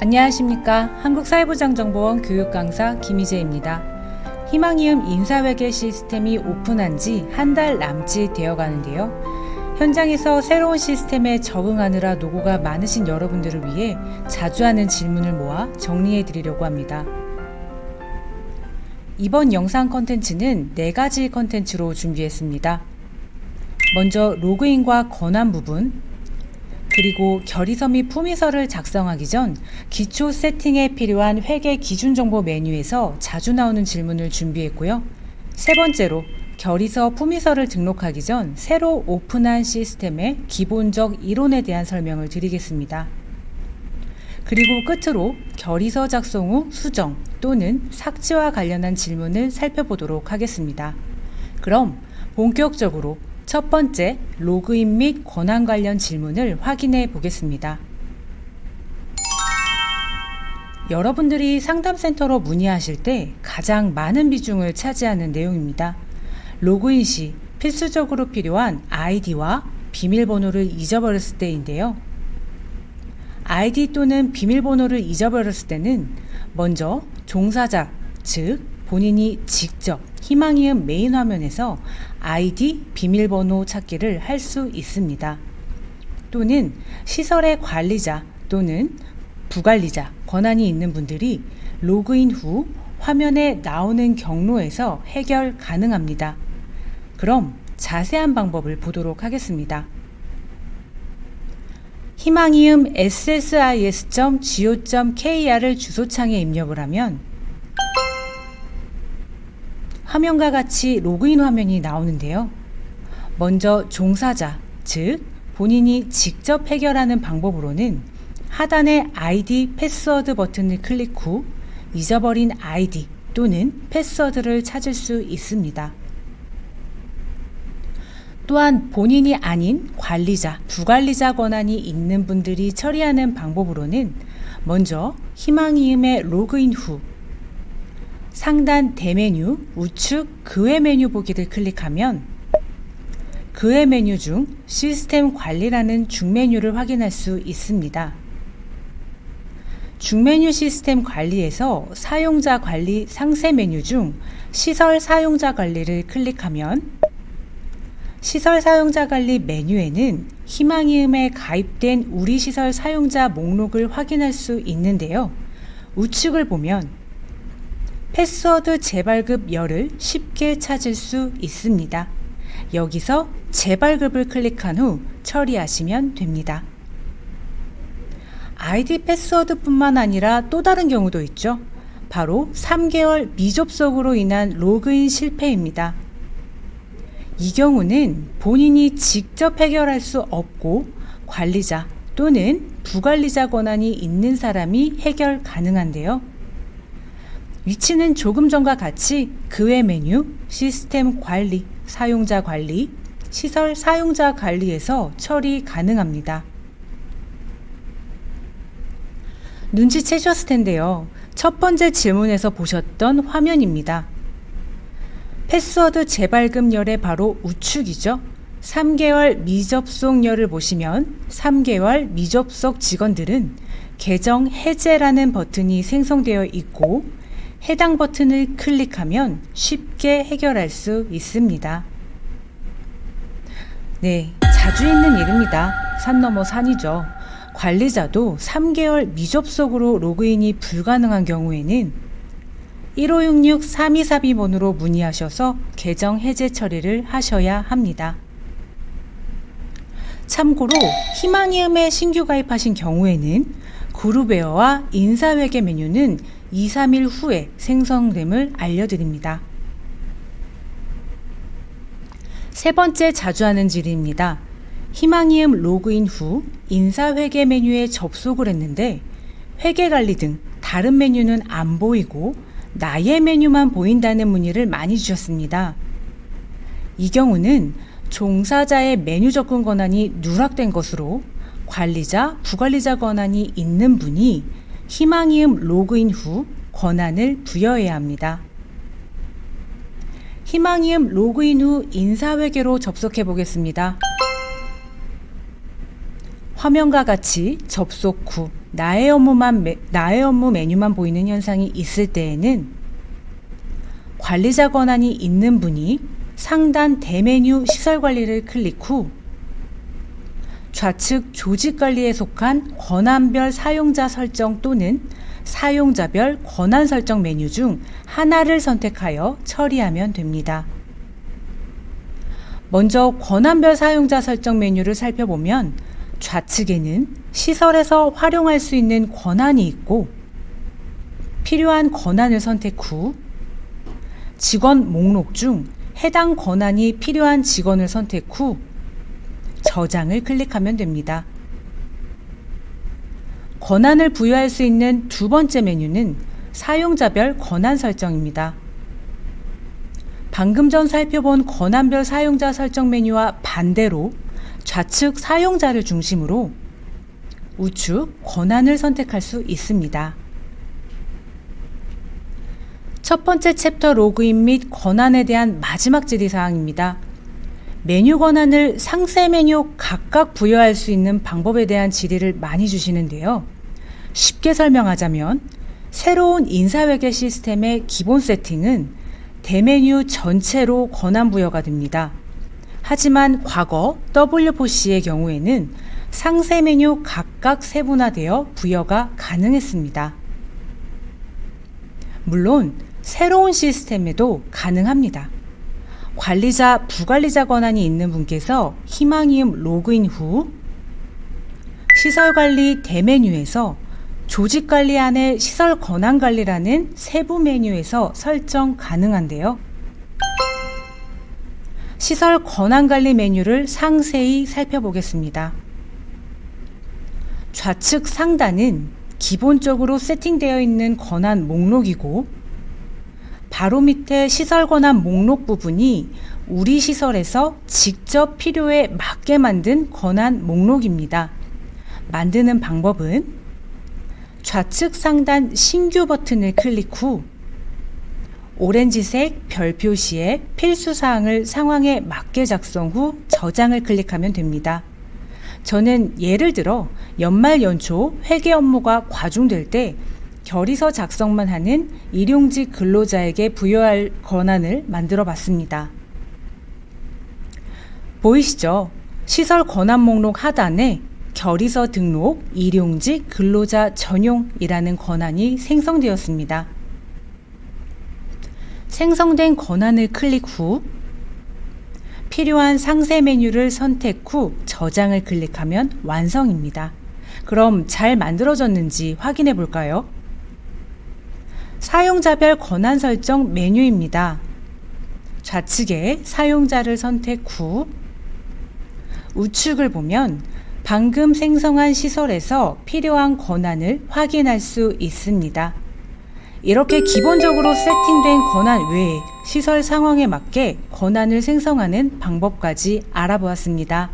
안녕하십니까. 한국사회부장정보원 교육강사 김희재입니다. 희망이음 인사회계 시스템이 오픈한 지 한 달 남짓 되어 가는데요. 현장에서 새로운 시스템에 적응하느라 노고가 많으신 여러분들을 위해 자주 하는 질문을 모아 정리해 드리려고 합니다. 이번 영상 컨텐츠는 네 가지 컨텐츠로 준비했습니다. 먼저 로그인과 권한 부분, 그리고 결의서 및 품위서를 작성하기 전 기초 세팅에 필요한 회계 기준 정보 메뉴에서 자주 나오는 질문을 준비했고요. 세 번째로 결의서 품위서를 등록하기 전 새로 오픈한 시스템의 기본적 이론에 대한 설명을 드리겠습니다. 그리고 끝으로 결의서 작성 후 수정 또는 삭제와 관련한 질문을 살펴보도록 하겠습니다. 그럼 본격적으로 첫 번째 로그인 및 권한 관련 질문을 확인해 보겠습니다. 여러분들이 상담센터로 문의하실 때 가장 많은 비중을 차지하는 내용입니다. 로그인 시 필수적으로 필요한 아이디와 비밀번호를 잊어버렸을 때인데요. 아이디 또는 비밀번호를 잊어버렸을 때는 먼저 종사자, 즉 본인이 직접 희망이음 메인 화면에서 아이디 비밀번호 찾기를 할 수 있습니다. 또는 시설의 관리자 또는 부관리자 권한이 있는 분들이 로그인 후 화면에 나오는 경로에서 해결 가능합니다. 그럼 자세한 방법을 보도록 하겠습니다. 희망이음 ssis.go.kr을 주소창에 입력을 하면 화면과 같이 로그인 화면이 나오는데요. 먼저 종사자, 즉 본인이 직접 해결하는 방법으로는 하단의 아이디 패스워드 버튼을 클릭 후 잊어버린 아이디 또는 패스워드를 찾을 수 있습니다. 또한 본인이 아닌 관리자, 부관리자 권한이 있는 분들이 처리하는 방법으로는 먼저 희망이음에 로그인 후 상단 대메뉴 우측 그외 메뉴 보기를 클릭하면 그외 메뉴 중 시스템 관리라는 중메뉴를 확인할 수 있습니다. 중메뉴 시스템 관리에서 사용자 관리 상세 메뉴 중 시설 사용자 관리를 클릭하면 시설 사용자 관리 메뉴에는 희망이음에 가입된 우리 시설 사용자 목록을 확인할 수 있는데요. 우측을 보면 패스워드 재발급 열을 쉽게 찾을 수 있습니다. 여기서 재발급을 클릭한 후 처리하시면 됩니다. 아이디 패스워드뿐만 아니라 또 다른 경우도 있죠. 바로 3개월 미접속으로 인한 로그인 실패입니다. 이 경우는 본인이 직접 해결할 수 없고 관리자 또는 부관리자 권한이 있는 사람이 해결 가능한데요. 위치는 조금 전과 같이 그 외 메뉴, 시스템 관리, 사용자 관리, 시설 사용자 관리에서 처리 가능합니다. 눈치채셨을 텐데요. 첫 번째 질문에서 보셨던 화면입니다. 패스워드 재발급열의 바로 우측이죠. 3개월 미접속열을 보시면 3개월 미접속 직원들은 계정 해제라는 버튼이 생성되어 있고 해당 버튼을 클릭하면 쉽게 해결할 수 있습니다. 네, 자주 있는 일입니다. 산 넘어 산이죠. 관리자도 3개월 미접속으로 로그인이 불가능한 경우에는 1566-3242번으로 문의하셔서 계정 해제 처리를 하셔야 합니다. 참고로 희망이음에 신규 가입하신 경우에는 그룹웨어와 인사회계 메뉴는 2, 3일 후에 생성됨을 알려드립니다. 세 번째 자주 하는 질의입니다. 희망이음 로그인 후 인사회계 메뉴에 접속을 했는데 회계관리 등 다른 메뉴는 안 보이고 나의 메뉴만 보인다는 문의를 많이 주셨습니다. 이 경우는 종사자의 메뉴 접근 권한이 누락된 것으로 관리자, 부관리자 권한이 있는 분이 희망이음 로그인 후 권한을 부여해야 합니다. 희망이음 로그인 후 인사회계로 접속해 보겠습니다. 화면과 같이 접속 후 나의 업무만 메- 나의 업무 메뉴만 보이는 현상이 있을 때에는 관리자 권한이 있는 분이 상단 대메뉴 시설 관리를 클릭 후 좌측 조직 관리에 속한 권한별 사용자 설정 또는 사용자별 권한 설정 메뉴 중 하나를 선택하여 처리하면 됩니다. 먼저 권한별 사용자 설정 메뉴를 살펴보면 좌측에는 시설에서 활용할 수 있는 권한이 있고 필요한 권한을 선택 후 직원 목록 중 해당 권한이 필요한 직원을 선택 후 저장을 클릭하면 됩니다. 권한을 부여할 수 있는 두 번째 메뉴는 사용자별 권한 설정입니다. 방금 전 살펴본 권한별 사용자 설정 메뉴와 반대로 좌측 사용자를 중심으로 우측 권한을 선택할 수 있습니다. 첫 번째 챕터 로그인 및 권한에 대한 마지막 질의사항입니다. 메뉴 권한을 상세 메뉴 각각 부여할 수 있는 방법에 대한 질의를 많이 주시는데요. 쉽게 설명하자면 새로운 인사회계 시스템의 기본 세팅은 대메뉴 전체로 권한 부여가 됩니다. 하지만 과거 W4C의 경우에는 상세 메뉴 각각 세분화되어 부여가 가능했습니다. 물론 새로운 시스템에도 가능합니다. 관리자, 부관리자 권한이 있는 분께서 희망이음 로그인 후 시설관리 대메뉴에서 조직관리 안에 시설 권한 관리라는 세부 메뉴에서 설정 가능한데요. 시설 권한 관리 메뉴를 상세히 살펴보겠습니다. 좌측 상단은 기본적으로 세팅되어 있는 권한 목록이고 바로 밑에 시설 권한 목록 부분이 우리 시설에서 직접 필요에 맞게 만든 권한 목록입니다. 만드는 방법은 좌측 상단 신규 버튼을 클릭 후 오렌지색 별 표시에 필수 사항을 상황에 맞게 작성 후 저장을 클릭하면 됩니다. 저는 예를 들어 연말 연초 회계 업무가 과중될 때 결의서 작성만 하는 일용직 근로자에게 부여할 권한을 만들어 봤습니다. 보이시죠? 시설 권한 목록 하단에 결의서 등록 일용직 근로자 전용이라는 권한이 생성되었습니다. 생성된 권한을 클릭 후 필요한 상세 메뉴를 선택 후 저장을 클릭하면 완성입니다. 그럼 잘 만들어졌는지 확인해 볼까요? 사용자별 권한 설정 메뉴입니다. 좌측에 사용자를 선택 후 우측을 보면 방금 생성한 시설에서 필요한 권한을 확인할 수 있습니다. 이렇게 기본적으로 세팅된 권한 외에 시설 상황에 맞게 권한을 생성하는 방법까지 알아보았습니다.